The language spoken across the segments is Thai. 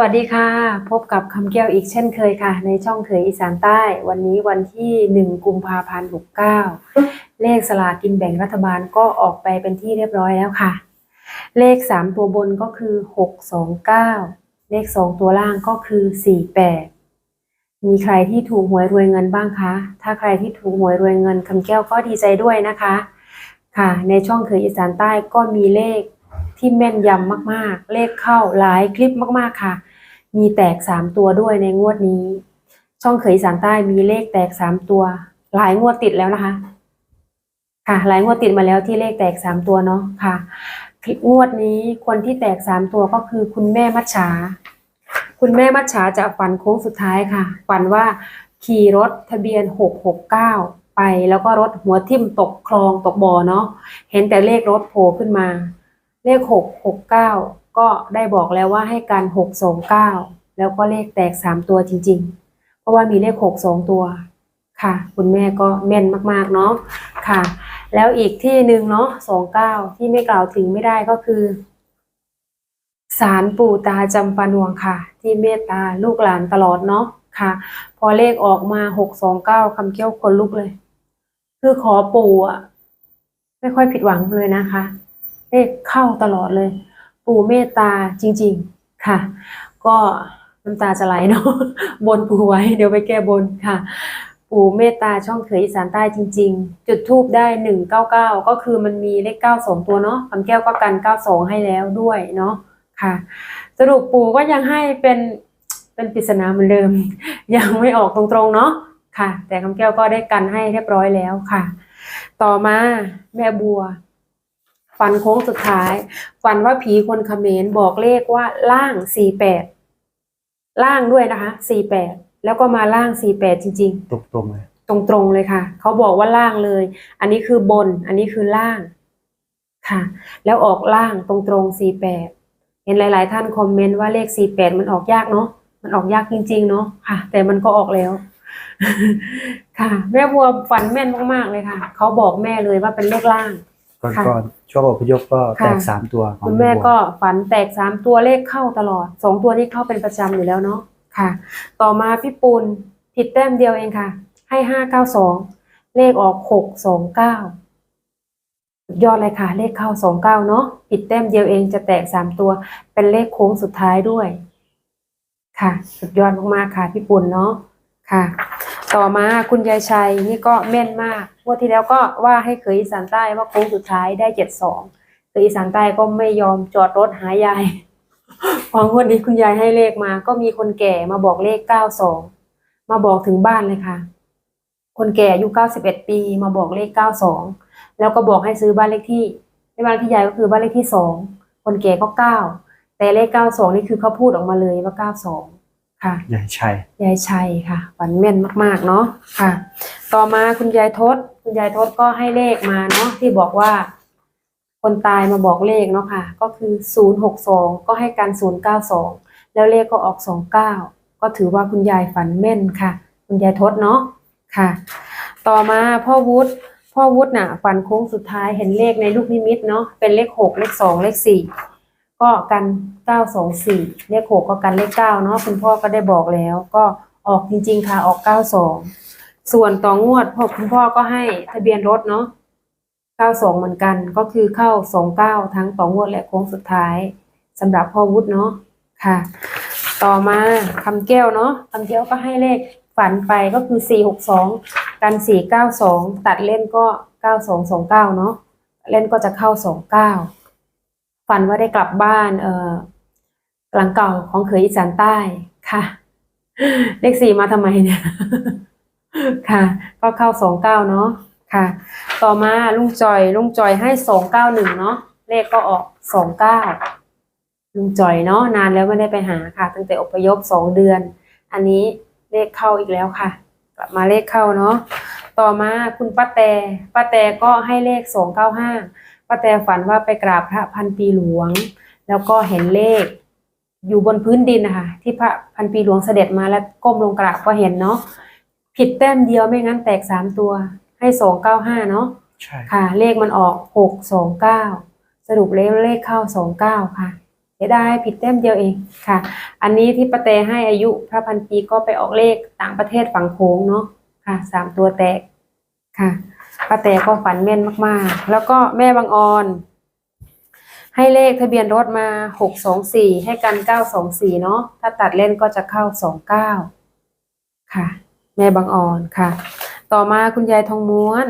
วัสดีค่ะ พบกับคำแก้วอีกเช่นเคยค่ะ ในช่องเคยอีสานใต้ วันนี้วันที่ 1 กุมภาพันธ์69 เลขสลากินแบ่งรัฐบาลก็ออกไปเป็นที่เรียบร้อยแล้วค่ะ เลข 3 ตัวบนก็คือ 629 เลข 2 ตัวล่างก็คือ 48 มีใครที่ถูกหวยรวยเงินบ้างคะ ถ้าใครที่ถูกหวยรวยเงินคำแก้วก็ดีใจด้วยนะคะ ค่ะ ในช่องเคยอีสานใต้ก็มีเลขที่แม่นยำมากๆ เลขเข้าหลายคลิปมากๆค่ะ มีแตกสามตัวด้วยในงวดนี้ ช่องเคยอีสานใต้มีเลขแตกสามตัว หลายงวดติดแล้วนะคะ ค่ะหลายงวดติดมาแล้วที่เลขแตกสามตัวเนาะค่ะงวดนี้คนที่แตกสามตัวก็คือคุณแม่มัจฉาคุณแม่มัจฉาจะฝันโค้งสุดท้ายค่ะ ฝันว่าขี่รถทะเบียนหกหกเก้าไปแล้วก็รถหัวทิ่มตกคลองตกบ่อเนาะเห็นแต่เลขรถโผล่ขึ้นมา เลขหกหกเก้า ก็ได้บอกแล้วว่าให้กันหกสองเก้าแล้วก็เลขแตกสามตัวจริง ๆ เพราะว่ามีเลขหกสองตัวค่ะ คุณแม่ก็แม่นมากๆเนาะค่ะ แล้วอีกที่หนึ่งเนาะสองเก้าที่ไม่กล่าวถึงไม่ได้ก็คือศาลปู่ตาจำปานวงค่ะ ที่เมตตาลูกหลานตลอดเนาะค่ะ พอเลขออกมาหกสองเก้าคำเกี้ยวคนลุกเลย คือขอปู่อะไม่ค่อยผิดหวังเลยนะคะ เลขเข้าตลอดเลย ปู่เมตตาจริง ๆค่ะ ก็น้ำตาจะไหลเนาะบนปู่ไว้เดี๋ยวไปแก้บนค่ะ ปู่เมตตาช่องเขยอีสานใต้จริง ๆ จุดทูบได้หนึ่งเก้าเก้าก็คือมันมีเลขเก้าสองตัวเนาะคำแก้วก็กันเก้าสองให้แล้วด้วยเนาะค่ะ สรุปปู่ก็ยังให้เป็นเป็นปริศนาเหมือนเดิม ยังไม่ออกตรงๆเนาะค่ะ แต่คำแก้วก็ได้กันให้เรียบร้อยแล้วค่ะ ต่อมาแม่บัว ฝันโค้งสุดท้าย ฝันว่าผีคนเขมรบอกเลขว่าล่างสี่แปดล่างด้วยนะคะสี่แปดแล้วก็มาล่างสี่แปดจริงตรงๆเลยๆตรงๆเลยค่ะ เขาบอกว่าล่างเลย อันนี้คือบน อันนี้คือล่างค่ะ แล้วออกล่างตรงๆสี่แปดเห็นหลาย ๆ ท่านคอมเมนต์ว่าเลขสี่แปดมันออกยากเนาะมันออกยากจริง ๆ เนาะค่ะ แต่มันก็ออกแล้ว ค่ะ แม่บัวฝันแม่นมากๆเลยค่ะ เขาบอกแม่เลยว่าเป็นเลขล่าง ก่อนค่ะก่อนช่วงอพยพก็ค่ะแตกสามตัวของคุณแม่บัวก็ฝันแตกสามตัวเลขเข้าตลอดสองตัวนี้เข้าเป็นประจำอยู่แล้วเนาะค่ะ ต่อมาพี่ปูนผิดแต้มเดียวเองค่ะ ให้ห้าเก้าสองเลขออกหกสองเก้ายอดเลยค่ะ เลขเข้าสองเก้าเนาะผิดแต้มเดียวเองจะแตกสามตัว เป็นเลขโค้งสุดท้ายด้วย ค่ะ สุดยอดมากๆค่ะ พี่ปุณเนาะค่ะ ต่อมาคุณยายชัยนี่ก็แม่นมากงวดที่แล้วก็ว่าให้เคยอีสานใต้ว่าโค้งสุดท้ายได้เจ็ดสองเคยอีสานใต้ก็ไม่ยอมจอดรถหายายพองวดนี้คุณยายให้เลขมา ก็มีคนแก่มาบอกเลขเก้าสองมาบอกถึงบ้านเลยค่ะ คนแก่อายุเก้าสิบเอ็ดปีมาบอกเลขเก้าสองแล้วก็บอกให้ซื้อบ้านเลขที่ในบ้านที่ยายก็คือบ้านเลขที่สองคนแก่ก็เก้าแต่เลขเก้าสองนี่คือเขาพูดออกมาเลยว่าเก้าสอง ค่ะใหญ่ชัย ยายชัยค่ะฝันแม่นมากๆเนาะค่ะ ต่อมาคุณยายทศ คุณยายทศก็ให้เลขมาเนาะที่บอกว่า คนตายมาบอกเลขเนาะค่ะ ก็คือศูนย์หกสองก็ให้การศูนย์เก้าสองแล้วเลขก็ออกสองเก้าก็ถือว่าคุณยายฝันแม่นค่ะ คุณยายทศเนาะค่ะ ต่อมาพ่อวุฒิพ่อวุฒิน่ะฝันโค้งสุดท้ายเห็นเลขในลูกนิมิตเนาะเป็นเลขหกเลขสองเลขสี่ ก็กันเก้าสองสี่เลขหกก็กันเลขเก้าเนาะคุณพ่อก็ได้บอกแล้ว ก็ออกจริง ๆ ค่ะออกเก้าสองส่วนต่องวดพ่อคุณพ่อก็ให้ทะเบียนรถเนาะเก้าสองเหมือนกัน ก็คือเข้าสองเก้าทั้งต่องวดและโค้งสุดท้ายสำหรับพ่อวุฒิเนาะค่ะ ต่อมาคำแก้วเนาะคำแก้วก็ให้เลขฝันไปก็คือสี่หกสองกันสี่เก้าสองตัดเล่นก็เก้าสองสองเก้าเนาะเล่นก็จะเข้าสองเก้า ฝันว่าได้กลับบ้านเออหลังเก่าของเขยอีสานใต้ค่ะ เลขสี่มาทำไมเนี่ย ค่ะ ก็เข้าสองเก้าเนาะค่ะ ต่อมาลุงจอย ลุงจอยให้สองเก้าหนึ่งเนาะเลขก็ออกสองเก้าลุงจอยเนาะนานแล้วไม่ได้ไปหาค่ะ ตั้งแต่อพยพสองเดือน อันนี้เลขเข้าอีกแล้วค่ะ กลับมาเลขเข้าเนาะต่อมาคุณป้าแต่ป้าแต่ก็ให้เลขสองเก้าห้า ป้าแตฝันว่าไปกราบพระพันปีหลวง แล้วก็เห็นเลข อยู่บนพื้นดินนะคะที่พระพันปีหลวงเสด็จมาแล้วก้มลงกราบก็เห็นเนาะผิดแต้มเดียวไม่งั้นแตกสามตัว ให้สองเก้าห้าเนาะใช่ค่ะ เลขมันออกหกสองเก้าสรุปแล้วเลขเข้าสองเก้าค่ะเสียดายผิดแต้มเดียวเองค่ะ อันนี้ที่ป้าแตให้อายุพระพันปีก็ไปออกเลขต่างประเทศฝั่งโค้งเนาะค่ะสามตัวแตกค่ะ ป้าแตก็ฝันแม่นมากๆ แล้วก็แม่บางออน ให้เลขทะเบียนรถมาหกสองสี่ให้กันเก้าสองสี่เนาะถ้าตัดเล่นก็จะเข้าสองเก้าค่ะ แม่บางออนค่ะ ต่อมาคุณยายทองม้วน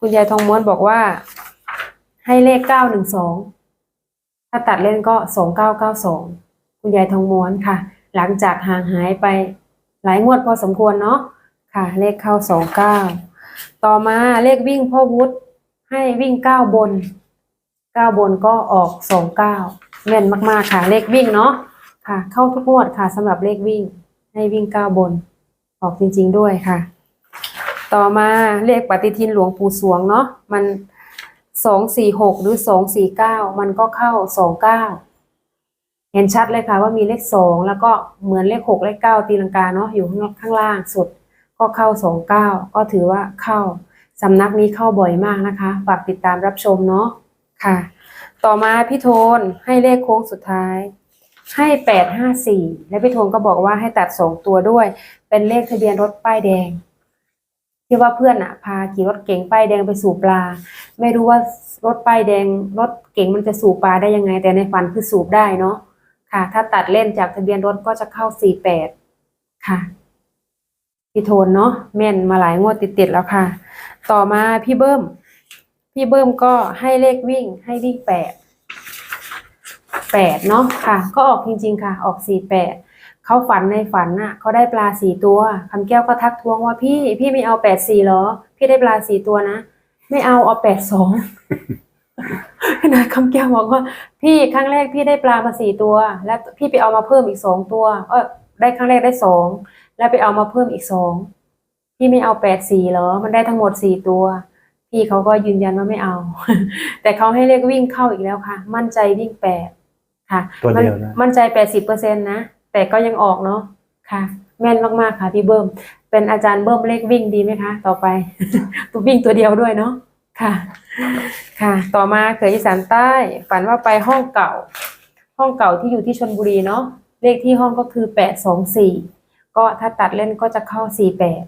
คุณยายทองม้วนบอกว่า ให้เลขเก้าหนึ่งสองถ้าตัดเล่นก็สองเก้าเก้าสองคุณยายทองม้วนค่ะ หลังจากห่างหายไปหลายงวดพอสมควรเนาะค่ะ เลขเข้าสองเก้า ต่อมาเลขวิ่งพ่อวุฒิให้วิ่งเก้าบนเก้าบนก็ออกสองเก้าแม่นมาก ๆ ค่ะ เลขวิ่งเนาะค่ะ เข้าทุกงวดค่ะสำหรับเลขวิ่ง ให้วิ่งเก้าบน ออกจริง ๆด้วยค่ะ ต่อมาเลขปฏิทินหลวงปู่สวงเนาะมันสองสี่หกหรือสองสี่เก้ามันก็เข้าสองเก้าเห็นชัดเลยค่ะว่ามีเลขสองแล้วก็เหมือนเลขหกเลขเก้าตีลังกาเนาะอยู่ข้างข้างล่างสุด ก็เข้าสองเก้าก็ถือว่าเข้าสำนักนี้เข้าบ่อยมากนะคะฝากติดตามรับชมเนาะค่ะ ต่อมาพี่โทนให้เลขโค้งสุดท้าย ให้แปดห้าสี่และพี่โทนก็บอกว่าให้ตัดสองตัวด้วย เป็นเลขทะเบียนรถป้ายแดงที่ว่าเพื่อนอะพาขี่รถเก๋งป้ายแดงไปสู่ปลา ไม่รู้ว่ารถป้ายแดงรถเก๋งมันจะสู่ปลาได้ยังไง แต่ในฝันคือสูบได้เนาะค่ะ ถ้าตัดเล่นจากทะเบียนรถก็จะเข้าสี่แปดค่ะ พี่โทนเนาะแม่นมาหลายงวดติดๆแล้วค่ะ ต่อมาพี่เบิ้ม พี่เบิ้มก็ให้เลขวิ่งให้วิ่งแปดแปดเนาะค่ะ ก็ออกจริงๆค่ะ ออกสี่แปดเขาฝันในฝันน่ะเขาได้ปลาสี่ตัวคำแก้วก็ทักท้วงว่าพี่พี่ไม่เอาแปดสี่หรอ พี่ได้ปลาสี่ตัวนะไม่เอาเอาแปดสองขนาดคำแก้วบอกว่า พี่ครั้งแรกพี่ได้ปลามาสี่ตัว แล้วพี่ไปเอามาเพิ่มอีกสองตัว เออได้ครั้งแรกได้สอง แล้วไปเอามาเพิ่มอีกสองพี่ไม่เอาแปดสี่หรอ มันได้ทั้งหมดสี่ตัว พี่เขาก็ยืนยันว่าไม่เอา แต่เขาให้เลขวิ่งเข้าอีกแล้วค่ะ มั่นใจวิ่งแปดค่ะตัวเดียวนะมั่นใจแปดสิบเปอร์เซ็นต์นะ แต่ก็ยังออกเนาะค่ะ แม่นมากๆค่ะพี่เบิ้มเป็นอาจารย์เบิ้มเลขวิ่งดีไหมคะ ต่อไปตัววิ่งตัวเดียวด้วยเนาะค่ะ ค่ะ ต่อมาเขยอีสานใต้ ฝันว่าไปห้องเก่า ห้องเก่าที่อยู่ที่ชนบุรีเนาะเลขที่ห้องก็คือแปดสองสี่ ก็ถ้าตัดเล่นก็จะเข้าสี่แปด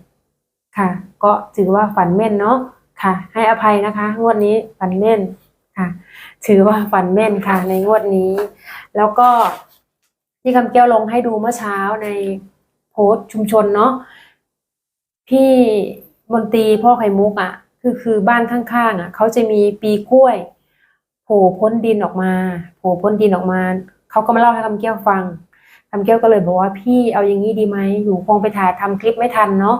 ค่ะ ก็ถือว่าฝันแม่นเนาะค่ะ ให้อภัยนะคะ งวดนี้ฝันแม่นค่ะ ถือว่าฝันแม่นค่ะ ในงวดนี้ แล้วก็ที่คำแก้วลงให้ดูเมื่อเช้าในโพสต์ชุมชนเนาะพี่มนตรีพ่อไข่มุกอะ่ะ คือคือบ้านข้างๆอะ่ะเขาจะมีปีกล้วยโผล่พ้นดินออกมาโผล่พ้นดินออกมาเขาก็มาเล่าให้คำแก้วฟัง คำแก้วก็เลยบอกว่าพี่เอาอย่างนี้ดีไหมหนูคงไปถ่ายทำคลิปไม่ทันเนาะ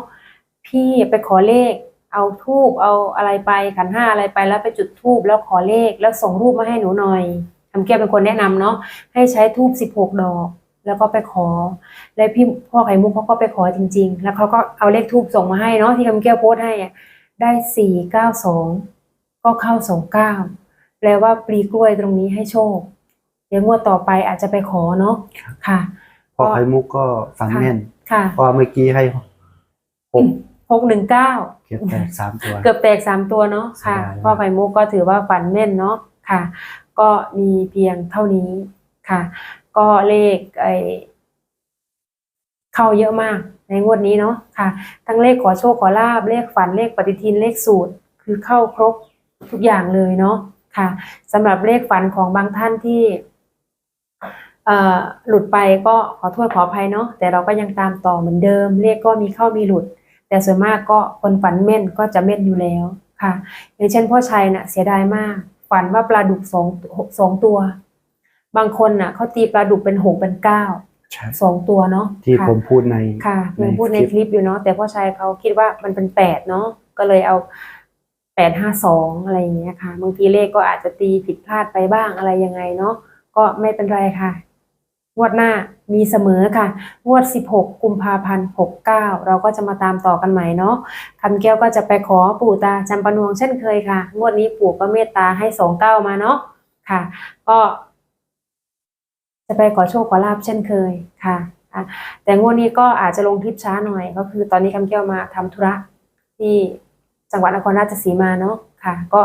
พี่ไปขอเลข เอาทูบเอาอะไรไปขันห้าอะไรไปแล้วไปจุดทูบแล้วขอเลขแล้วส่งรูปมาให้หนูหน่อยคำแก้วเป็นคนแนะนำเนาะให้ใช้ทูบสิบหกดอก แล้วก็ไปขอ แล้วพี่พ่อไข่มุกเขาก็ไปขอจริง ๆ แล้วเขาก็เอาเลขทูบส่งมาให้เนาะที่คำแก้วโพสต์ให้อะได้สี่เก้าสองก็เข้าสองเก้าแปลว่าปลีกล้วยตรงนี้ให้โชคเดี๋ยวงวดต่อไปอาจจะไปขอเนาะค่ะ พอไข่มุกก็ฝันแม่นค่ะเพราะว่าเมื่อกี้ให้หกหกหนึ่งเก้าเก็บแตกสามตัว เกือบแตกสามตัวเนาะค่ะเสียดายมากพ่อไข่มุกก็ถือว่าฝันแม่นเนาะค่ะ ก็มีเพียงเท่านี้ค่ะ ก็เลขไอเข้าเยอะมากในงวดนี้เนาะค่ะ ทั้งเลขขอโชคขอลาบเลขฝันเลขปฏิทินเลขสูตร คือเข้าครบทุกอย่างเลยเนาะค่ะสำหรับเลขฝันของบางท่านที่เอ่อ หลุดไปก็ขอโทษขออภัยเนาะแต่เราก็ยังตามต่อเหมือนเดิม เลขก็มีเข้ามีหลุด แต่ส่วนมากก็คนฝันแม่นก็จะแม่นอยู่แล้วค่ะ อย่างเช่นพ่อชัยน่ะเสียดายมาก ฝันว่าปลาดุกสองสองตัว บางคนน่ะเขาตีปลาดุกเป็นหกเป็นเก้าใช่สองตัวเนาะที่ค่ะผมพูดในค่ะยังในพูดในคลิปคลิปอยู่เนาะแต่พ่อชัยเขาคิดว่ามันเป็นแปดเนาะก็เลยเอาแปดห้าสองอะไรอย่างเงี้ยค่ะบางทีเลขก็อาจจะตีผิดพลาดไปบ้างอะไรยังไงเนาะก็ไม่เป็นไรค่ะ งวดหน้ามีเสมอค่ะ งวด 16 กุมภาพันธ์69 เราก็จะมาตามต่อกันใหม่เนาะคำแก้วก็จะไปขอปู่ตาจำปนวงเช่นเคยค่ะ งวดนี้ปู่ก็เมตตาให้ 29 มาเนาะค่ะ ก็ จะไปขอโชคขอลาบเช่นเคยค่ะ แต่งวดนี้ก็อาจจะลงคลิปช้าหน่อย ก็คือตอนนี้คำแก้วมาทำธุระที่จังหวัดนครราชสีมาเนาะค่ะ ก็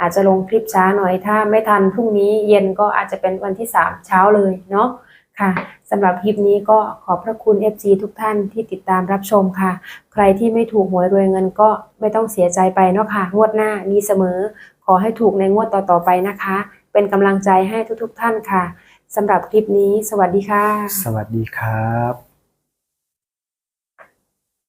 อาจจะลงคลิปช้าหน่อยถ้าไม่ทันพรุ่งนี้เย็นก็อาจจะเป็นวันที่3เช้าเลยเนาะ ค่ะสำหรับคลิปนี้ก็ขอบพระคุณ FC ทุกท่านที่ติดตามรับชมค่ะ ใครที่ไม่ถูกหวยรวยเงินก็ไม่ต้องเสียใจไปเนาะค่ะ งวดหน้ามีเสมอ ขอให้ถูกในงวดต่อๆไปนะคะ เป็นกำลังใจให้ทุกๆท่านค่ะสำหรับคลิปนี้ สวัสดีค่ะ สวัสดีครับ